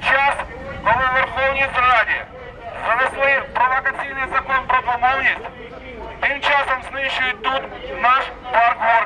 час, коли в Верховній Раді занесли провокаційний закон про двомовність, тим часом знищують тут наш парк.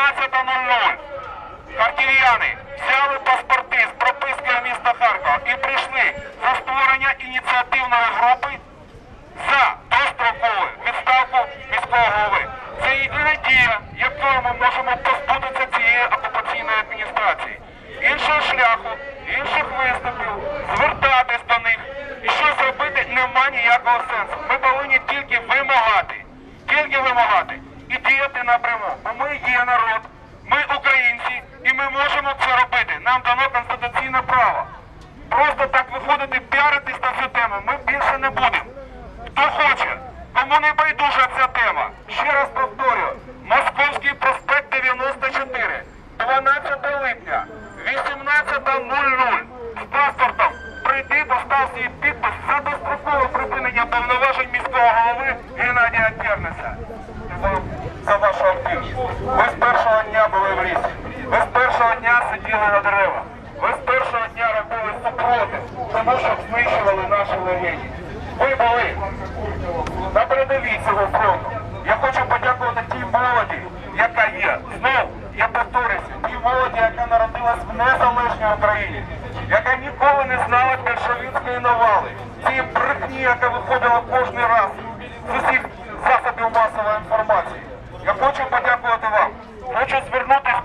18.00. Харків'яни взяли паспорти з пропискою міста Харкова і прийшли за створення ініціативної групи за дострокову відставку міського голови. Це єдина дія, якою ми можемо позбутися цієї окупаційної адміністрації. Іншого шляху, інших виступів, звертатись до них і щось робити нема ніякого сенсу. Ми повинні тільки вимагати, тільки вимагати і діяти напряму. Бо ми є народ, ми українці, і ми можемо це робити. Нам дано конституційне право. Просто так виходити, піаритись на цю тему ми більше не будемо. Хто хоче, кому не байдужа ця тема. Ще раз повторюю, Московський проспект 94, 12 липня, 18.00. З паспортом прийди, постав свій підпис за дострокове припинення повноважень міського голови Геннадія Вам за вашу активність. Ви з першого дня були в лісі. Ви з першого дня сиділи на деревах. Ви з першого дня робили супротив, тому що знищували наші легені. Ви були на передовій цього фронту. Я хочу подякувати тій молоді, яка є. Знов, я повторюся, тій молоді, яка народилась в незалежній Україні, яка ніколи не знала більшовицької навали. Цієї брехні, яка виходила кожен раз з усіх засобів масової інформації. Я хочу подякувати вам. Хочу звернутися